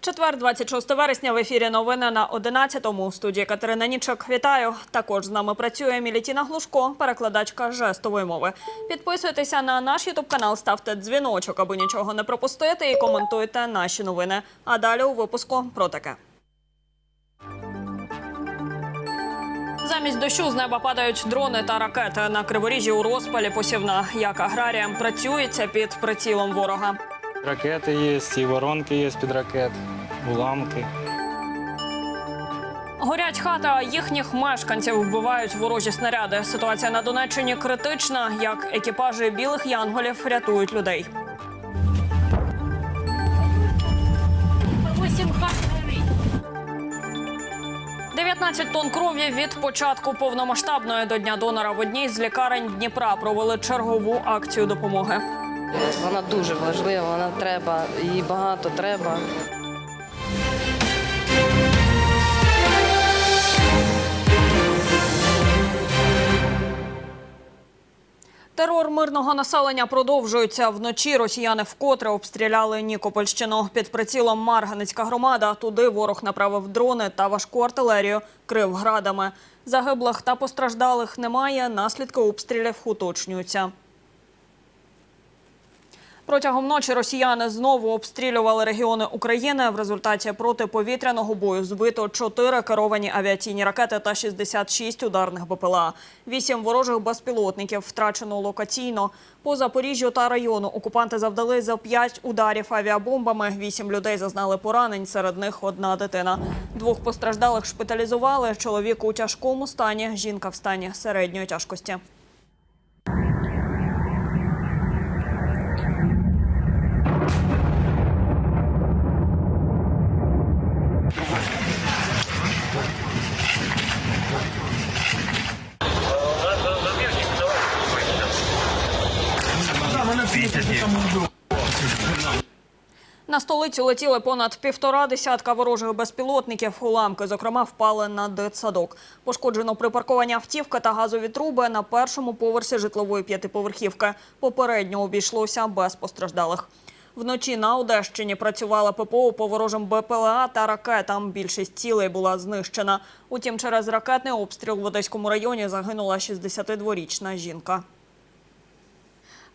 Четвер, 26 вересня, в ефірі новини на 11-му. У студії Катерина Нічок. Вітаю. Також з нами працює Мілітіна Глушко, перекладачка жестової мови. Підписуйтеся на наш ютуб канал, ставте дзвіночок, аби нічого не пропустити, і коментуйте наші новини. А далі у випуску про таке. Замість дощу з неба падають дрони та ракети. На криворіжжі у розпалі посівна. Як аграріям працюється під прицілом ворога. Ракети є, і воронки є під ракет, уламки. Горять хата, їхніх мешканців вбивають ворожі снаряди. Ситуація на Донеччині критична. Як екіпажі білих янголів рятують людей. Восемь хат горить. 19 тонн крові від початку повномасштабної до дня донора в одній з лікарень Дніпра провели чергову акцію допомоги. Вона дуже важлива, вона треба, її багато треба. Терор мирного населення продовжується. Вночі росіяни вкотре обстріляли Нікопольщину. Під прицілом Марганецька громада. Туди ворог направив дрони та важку артилерію, крив градами. Загиблих та постраждалих немає. Наслідки обстрілів уточнюються. Протягом ночі росіяни знову обстрілювали регіони України. В результаті протиповітряного бою збито 4 керовані авіаційні ракети та 66 ударних БПЛА. Вісім ворожих безпілотників втрачено локаційно. По Запоріжжю та району окупанти завдали за 5 ударів авіабомбами. Вісім людей зазнали поранень, серед них одна дитина. Двох постраждалих шпиталізували. Чоловік у тяжкому стані, жінка в стані середньої тяжкості. На столицю летіли понад півтора десятка ворожих безпілотників. Уламки, зокрема, впали на дитсадок. Пошкоджено припарковані автівки та газові труби на першому поверсі житлової п'ятиповерхівки. Попередньо обійшлося без постраждалих. Вночі на Одещині працювала ППО по ворожим БПЛА та ракетам. Більшість цілей була знищена. Утім, через ракетний обстріл в Одеському районі загинула 62-річна жінка.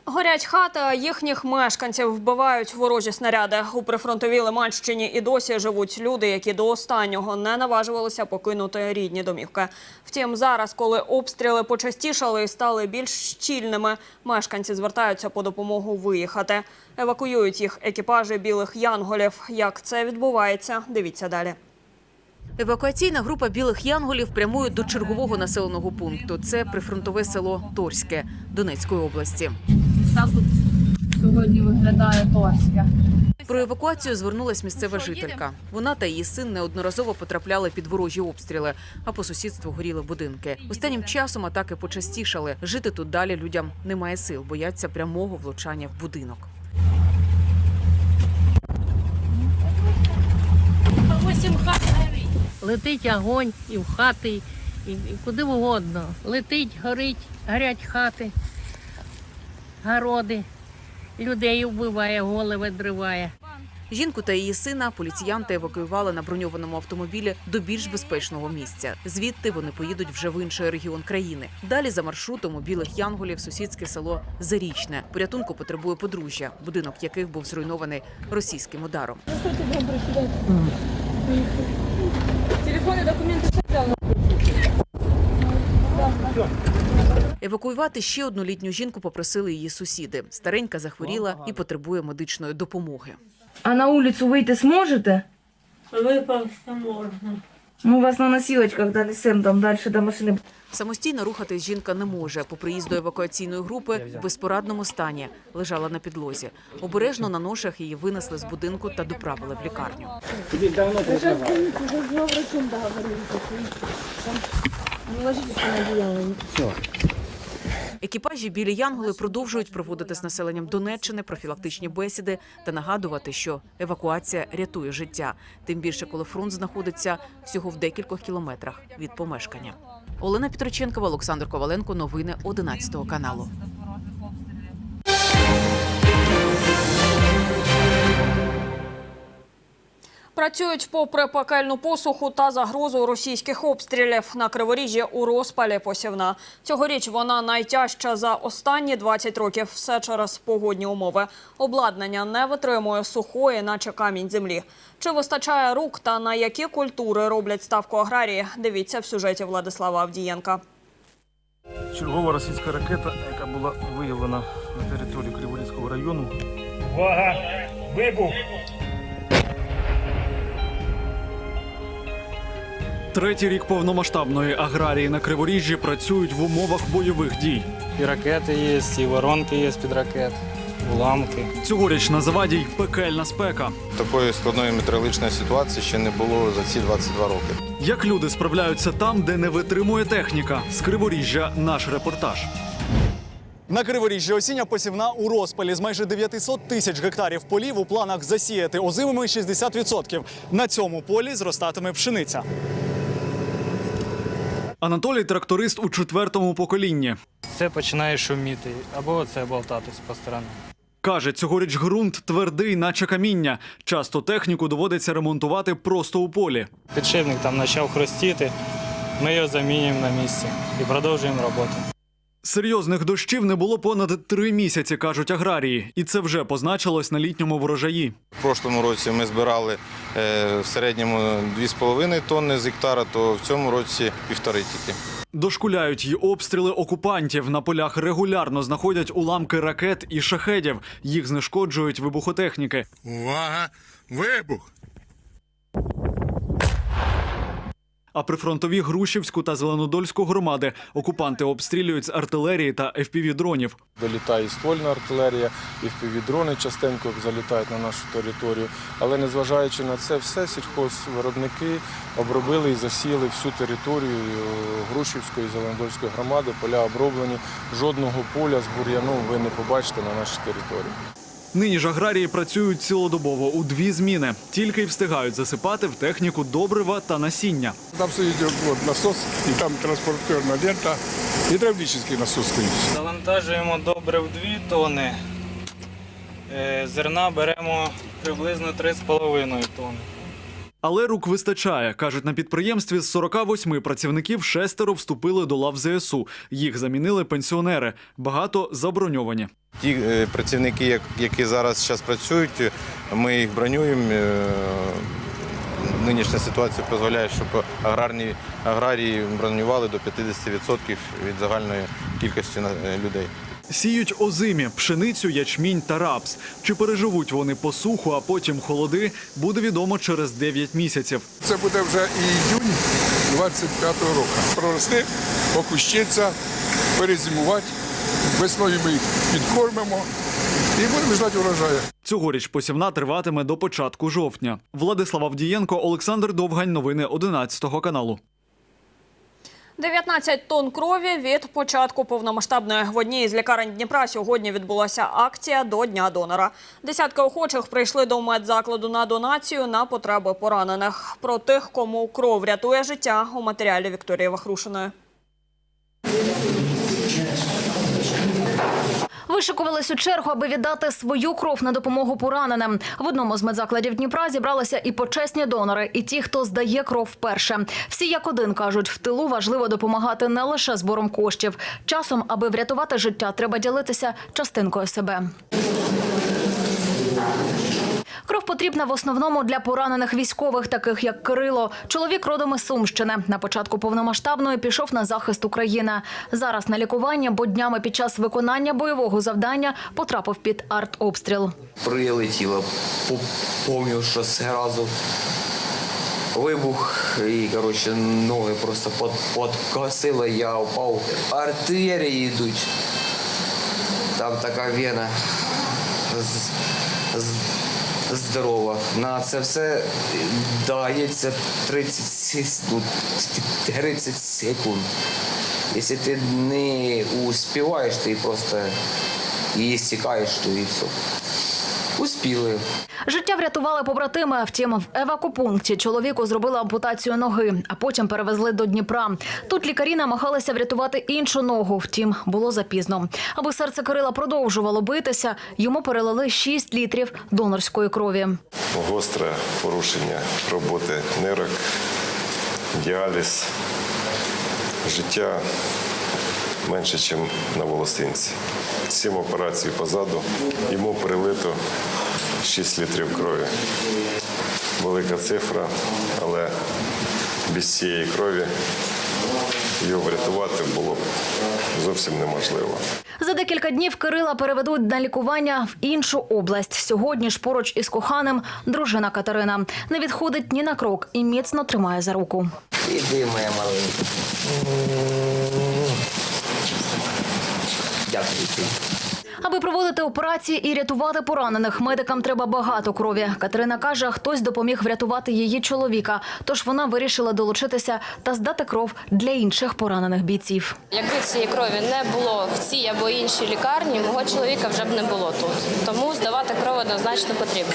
Горять хати, а їхніх мешканців вбивають ворожі снаряди. У прифронтовій Лиманщині і досі живуть люди, які до останнього не наважувалися покинути рідні домівки. Втім, зараз, коли обстріли почастішали і стали більш щільними, мешканці звертаються по допомогу виїхати. Евакуюють їх екіпажі білих янголів. Як це відбувається? Дивіться далі. Евакуаційна група білих янголів прямує до чергового населеного пункту. Це прифронтове село Торське Донецької області. Так от сьогодні виглядає Торська. Про евакуацію звернулась місцева жителька. Вона та її син неодноразово потрапляли під ворожі обстріли, а по сусідству горіли будинки. Останнім часом атаки почастішали. Жити тут далі людям немає сил, бояться прямого влучання в будинок. Летить огонь і в хати, і, і куди угодно. Летить, горить, горять хати, городи, людей вбиває, голови дриває. Жінку та її сина поліціянти евакуювали на броньованому автомобілі до більш безпечного місця. Звідти вони поїдуть вже в інший регіон країни. Далі за маршрутом у білих янголів сусідське село Зарічне. Порятунку потребує подружжя, будинок яких був зруйнований російським ударом. Евакуювати ще одну літню жінку попросили її сусіди. Старенька захворіла і потребує медичної допомоги. А на улицу выйти сможете? Випався можна. Мы вас на носилочках донесем там дальше до машины. Самостійно рухатись жінка не може. По приїзду евакуаційної групи в безпорадному стані лежала на підлозі. Обережно на ношах її винесли з будинку та доправили в лікарню. Екіпажі білі янголи продовжують проводити з населенням Донеччини профілактичні бесіди та нагадувати, що евакуація рятує життя. Тим більше, коли фронт знаходиться всього в декількох кілометрах від помешкання. Олена Петроченкова, Олександр Коваленко. Новини 11 каналу. Працюють попри пекельну посуху та загрозу російських обстрілів. На Криворіжжі у розпалі посівна. Цьогоріч вона найтяжча за останні 20 років. Все через погодні умови. Обладнання не витримує сухої, наче камінь землі. Чи вистачає рук та на які культури роблять ставку аграрії? Дивіться в сюжеті Владислава Авдієнка. Чергова російська ракета, яка була виявлена на території Криворізького району. Третій рік повномасштабної аграрії на Криворіжжі працюють в умовах бойових дій. І ракети є, і воронки є з-під ракет, уламки. Цьогоріч на заваді й пекельна спека. Такої складної метеорологічної ситуації ще не було за ці 22 роки. Як люди справляються там, де не витримує техніка? З Криворіжжя наш репортаж. На Криворіжжі осіння посівна у розпалі з майже 900 тисяч гектарів полів у планах засіяти озимими 60%. На цьому полі зростатиме пшениця. Анатолій тракторист у четвертому поколінні. Це починає шуміти або це болтатись по сторонам. Каже, цьогоріч ґрунт твердий, наче каміння. Часто техніку доводиться ремонтувати просто у полі. Підшипник там почав хрустіти, ми його замінюємо на місці і продовжуємо роботу. Серйозних дощів не було понад три місяці, кажуть аграрії, і це вже позначилось на літньому врожаї. В прошлому році ми збирали е, в середньому 2,5 тонни з гектара, то в цьому році півтори тільки. Дошкуляють й обстріли окупантів. На полях регулярно знаходять уламки ракет і шахедів. Їх знешкоджують вибухотехніки. Увага! Вибух! А прифронтові Грушівську та Зеленодольську громади окупанти обстрілюють з артилерії та FPV-дронів. Долітає і ствольна артилерія, і впівдрони частенько залітають на нашу територію. Але незважаючи на це все, сільхозвиробники обробили і засіяли всю територію е, Грушівської і Зеленодольської громади. Поля оброблені. Жодного поля з бур'яном ви не побачите на нашій території. Нині ж аграрії працюють цілодобово у дві зміни. Тільки й встигають засипати в техніку добрива та насіння. Там стоїть от, насос, і там транспортерна лента, гідравлічний насос стоїть. Завантажуємо добре в 2 тонни. Е, Зерна беремо приблизно 3,5 тонни. Але рук вистачає. кажуть, на підприємстві з 48 працівників шестеро вступили до лав ЗСУ. Їх замінили пенсіонери. Багато заброньовані. Ті е, працівники, як- які зараз зараз працюють, ми їх бронюємо. е, Нинішня ситуація дозволяє, щоб аграрні аграрії бронювали до 50% від загальної кількості е, людей. Сіють озимі, пшеницю, ячмінь та рапс. Чи переживуть вони посуху, а потім холоди, буде відомо через 9 місяців. Це буде вже іюнь 25-го року. Прорости, опущиться, перезимувати. Весною ми їх підкормимо і будемо ждати урожаю. Цьогоріч посівна триватиме до початку жовтня. Владислав Авдієнко, Олександр Довгань. Новини 11 каналу. 19 тонн крові від початку повномасштабної в одній з лікарень Дніпра сьогодні відбулася акція до Дня донора. Десятки охочих прийшли до медзакладу на донацію на потреби поранених. Про тих, кому кров рятує життя у матеріалі Вікторії Вахрушиної. Вишикувались у чергу, аби віддати свою кров на допомогу пораненим. В одному з медзакладів Дніпра зібралися і почесні донори, і ті, хто здає кров вперше. Всі як один кажуть, в тилу важливо допомагати не лише збором коштів. Часом, аби врятувати життя, треба ділитися частинкою себе. Кров потрібна в основному для поранених військових, таких як Кирило. Чоловік родом із Сумщини. На початку повномасштабної пішов на захист України. Зараз на лікування, бо днями під час виконання бойового завдання потрапив під артобстріл. прилетіло. Помню, що зразу вибух і коротше, ноги просто под, подкосило, я впав. Артерії йдуть. Там така вена здорова. На це все дається 30, ну, 30 секунд. Якщо ти не успіваєш, ти просто її стікаєш, то і все. Успіли. Життя врятували побратими. Втім, в евакопункті чоловіку зробили ампутацію ноги, а потім перевезли до Дніпра. Тут лікарі намагалися врятувати іншу ногу. Втім, було запізно. Аби серце Кирила продовжувало битися, йому перелили 6 літрів донорської крові. гостре порушення роботи нирок, діаліз, життя менше, ніж на волосинці. Сім операцій позаду, йому перелито 6 літрів крові. Велика цифра, але без цієї крові його врятувати було б зовсім неможливо. За декілька днів Кирила переведуть на лікування в іншу область. Сьогодні ж поруч із коханим дружина Катерина не відходить ні на крок і міцно тримає за руку. Іди, моя маленька. Дякую тобі. Аби проводити операції і рятувати поранених, медикам треба багато крові. Катерина каже, хтось допоміг врятувати її чоловіка. Тож вона вирішила долучитися та здати кров для інших поранених бійців. Якби цієї крові не було в цій або іншій лікарні, мого чоловіка вже б не було тут. Тому здавати кров однозначно потрібно.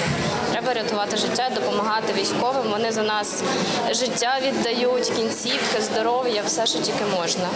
Треба рятувати життя, допомагати військовим. Вони за нас життя віддають, кінцівки, здоров'я, все, що тільки можна.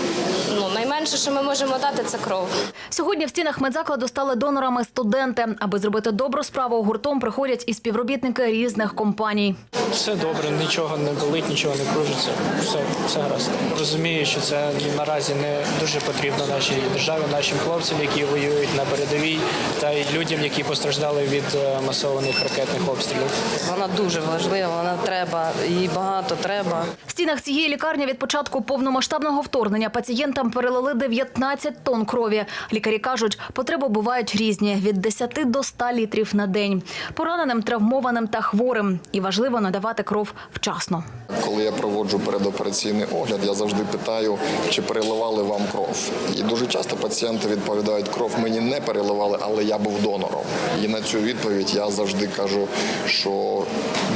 Ну найменше, що ми можемо дати, це кров. Сьогодні в стінах медзакладу стали донорами студенти. Аби зробити добру справу, гуртом приходять і співробітники різних компаній. Все добре, нічого не болить, нічого не кружиться. Все, все гаразд. Розумію, що це наразі не дуже потрібно нашій державі, нашим хлопцям, які воюють на передовій, та й людям, які постраждали від е, масованих ракетних обстрілів. Вона дуже важлива, вона треба, їй багато треба. В стінах цієї лікарні від початку повномасштабного вторгнення пацієнтам перелили 19 тонн крові. Лікарі кажуть, потреби бувають різні від 10 до 100 літрів на день. Пораненим, травмованим та хворим. І важливо надавати кров вчасно. Коли я проводжу передопераційний огляд, я завжди питаю, чи переливали вам кров. І дуже часто пацієнти відповідають, кров мені не переливали, але я був донором. І на цю відповідь я завжди кажу, що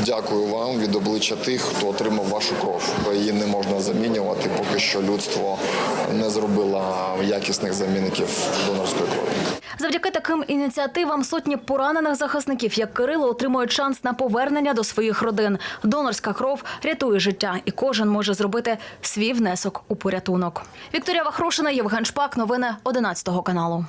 дякую вам від обличчя тих, хто отримав вашу кров. Її не можна замінювати, поки що людство не зробило якісних замінників донорської крові. Завдяки таким ініціативам сотні поранених захисників, як Кирило, отримують шанс на повернення до своїх родин. Донорська кров рятує життя, і кожен може зробити свій внесок у порятунок. Вікторія Вахрушина, Євген Шпак. Новини 11 каналу.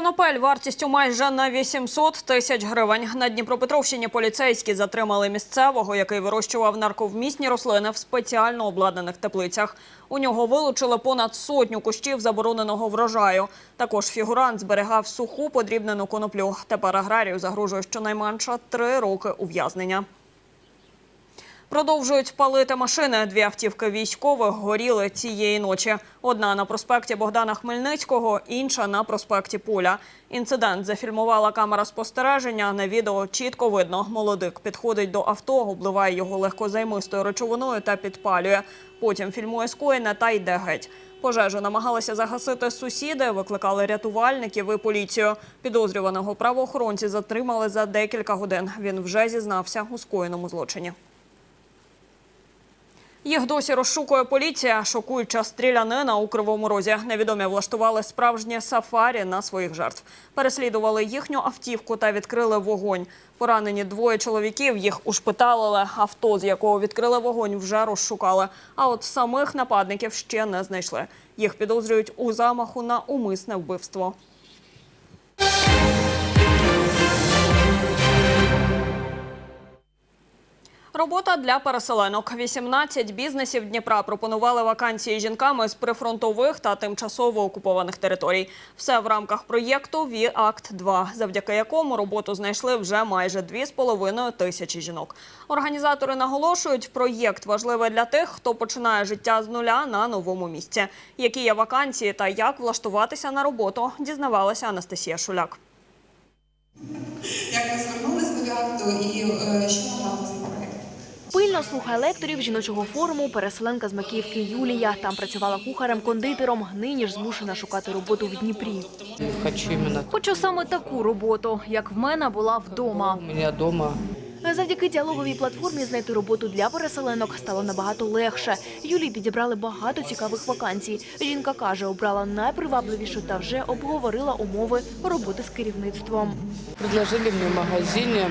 Конопель вартістю майже на 800 тисяч гривень. На Дніпропетровщині поліцейські затримали місцевого, який вирощував нарковмісні рослини в спеціально обладнаних теплицях. У нього вилучили понад сотню кущів забороненого врожаю. Також фігурант зберігав суху подрібнену коноплю. Тепер аграрію загрожує щонайменше три роки ув'язнення. Продовжують палити машини. Дві автівки військових горіли цієї ночі. Одна на проспекті Богдана Хмельницького, інша на проспекті Поля. Інцидент зафільмувала камера спостереження. На відео чітко видно. Молодик підходить до авто, обливає його легкозаймистою речовиною та підпалює. Потім фільмує скоєне та йде геть. Пожежу намагалися загасити сусіди, викликали рятувальників і поліцію. Підозрюваного правоохоронці затримали за декілька годин. Він вже зізнався у скоєному злочині. Їх досі розшукує поліція. Шокуюча стрілянина у Кривому Розі. Невідомі влаштували справжнє сафарі на своїх жертв. Переслідували їхню автівку та відкрили вогонь. Поранені двоє чоловіків їх ушпиталили. Авто, з якого відкрили вогонь, вже розшукали. А от самих нападників ще не знайшли. Їх підозрюють у замаху на умисне вбивство. Робота для переселенок. 18 бізнесів Дніпра пропонували вакансії жінкам із прифронтових та тимчасово окупованих територій. Все в рамках проєкту «ВІАКТ 2 завдяки якому роботу знайшли вже майже 2,5 тисячі жінок. Організатори наголошують, проєкт важливий для тих, хто починає життя з нуля на новому місці. Які є вакансії та як влаштуватися на роботу, дізнавалася Анастасія Шуляк. Як ви звернулися до акту і е, що вам дав цей проект? Пильно слухає лекторів жіночого форуму переселенка з Макіївки Юлія. Там працювала кухарем-кондитером. Нині ж змушена шукати роботу в Дніпрі. Хочу іменно Хочу саме таку роботу, як в мене була вдома. у мене вдома Завдяки діалоговій платформі знайти роботу для переселенок стало набагато легше. Юлії підібрали багато цікавих вакансій. Жінка каже, обрала найпривабливішу та вже обговорила умови роботи з керівництвом. Предложили мне в магазине,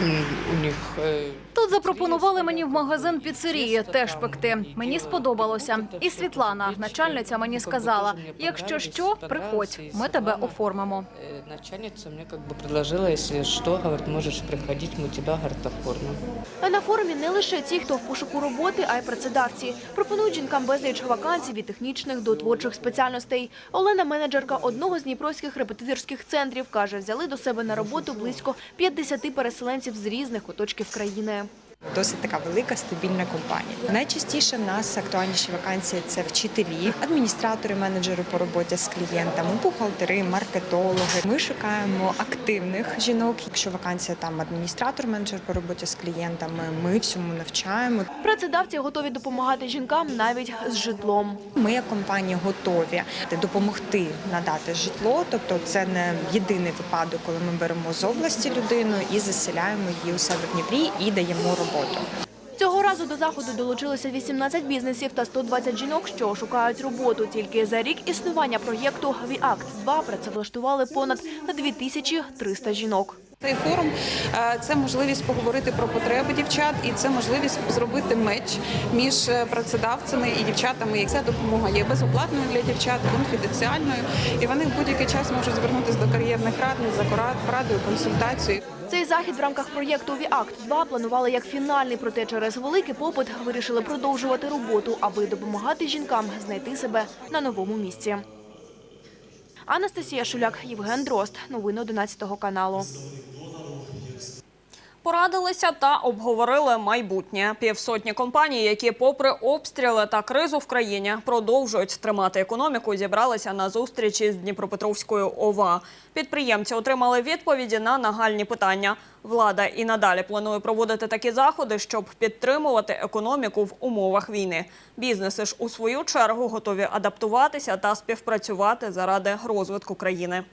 м, у них э, Тут запропонували мені в магазин піцерії теж пекти. Мені сподобалося. І Світлана, начальниця, мені сказала: якщо що, приходь, ми тебе оформимо. э, начальница мне как бы предложила, если что, говорит, можешь приходить, мы тебя, говорит, оформим. На форумі не лише ті, хто в пошуку роботи, а й працедавці. Пропонують жінкам безліч вакансій від технічних до творчих спеціальностей. Олена, менеджерка одного з дніпровських репетиторських центрів, каже, взяли до себе на роботу близько 50 переселенців з різних куточків країни. Досить така велика стабільна компанія. Найчастіше в нас актуальніші вакансії це вчителі, адміністратори, менеджери по роботі з клієнтами, бухгалтери, маркетологи. Ми шукаємо активних жінок. Якщо вакансія там адміністратор, менеджер по роботі з клієнтами, ми всьому навчаємо. Працедавці готові допомагати жінкам навіть з житлом. Ми як компанія готові допомогти надати житло. Тобто, це не єдиний випадок, коли ми беремо з області людину і заселяємо її у себе в Дніпрі і даємо роботу. Цього разу до заходу долучилося 18 бізнесів та 120 жінок, що шукають роботу. Тільки за рік існування проєкту «Віакт 2 працевлаштували понад 2300 жінок. Цей форум е, це можливість поговорити про потреби дівчат, і це можливість зробити меч між е, працедавцями і дівчатами. І ця допомога є безоплатною для дівчат, конфіденціальною, і вони в будь-який час можуть звернутися до кар'єрних радниць за порадою, консультацією. Цей захід в рамках проєкту «Віакт 2 планували як фінальний, проте через великий попит вирішили продовжувати роботу, аби допомагати жінкам знайти себе на новому місці. Анастасія Шуляк, Євген Дрозд. Новини 11 каналу. Порадилися та обговорили майбутнє. Півсотні компаній, які, попри обстріли та кризу в країні, продовжують тримати економіку, зібралися на зустрічі з Дніпропетровською ОВА. Підприємці отримали відповіді на нагальні питання. Влада і надалі планує проводити такі заходи, щоб підтримувати економіку в умовах війни. Бізнеси ж у свою чергу готові адаптуватися та співпрацювати заради розвитку країни.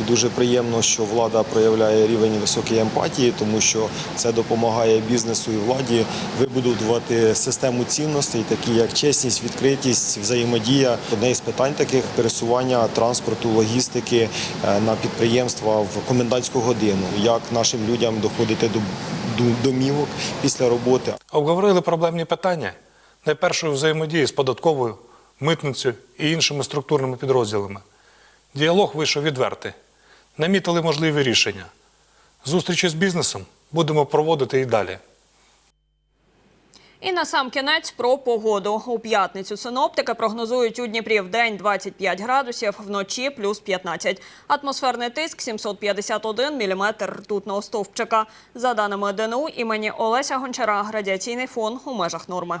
І Дуже приємно, що влада проявляє рівень високої емпатії, тому що це допомагає бізнесу і владі вибудувати систему цінностей, такі як чесність, відкритість, взаємодія. Одне із питань таких пересування транспорту, логістики е, на підприємства в комендантську годину. Як нашим людям доходити до до домівок після роботи. Обговорили проблемні питання найпершої взаємодії з податковою, митницею і іншими структурними підрозділами. Діалог вийшов відвертий. Намітили можливі рішення. Зустрічі з бізнесом будемо проводити і далі. І на сам кінець про погоду. У п'ятницю синоптики прогнозують у Дніпрі в день 25 градусів, вночі плюс 15. Атмосферний тиск 751 міліметр ртутного стовпчика. За даними ДНУ імені Олеся Гончара, радіаційний фон у межах норми.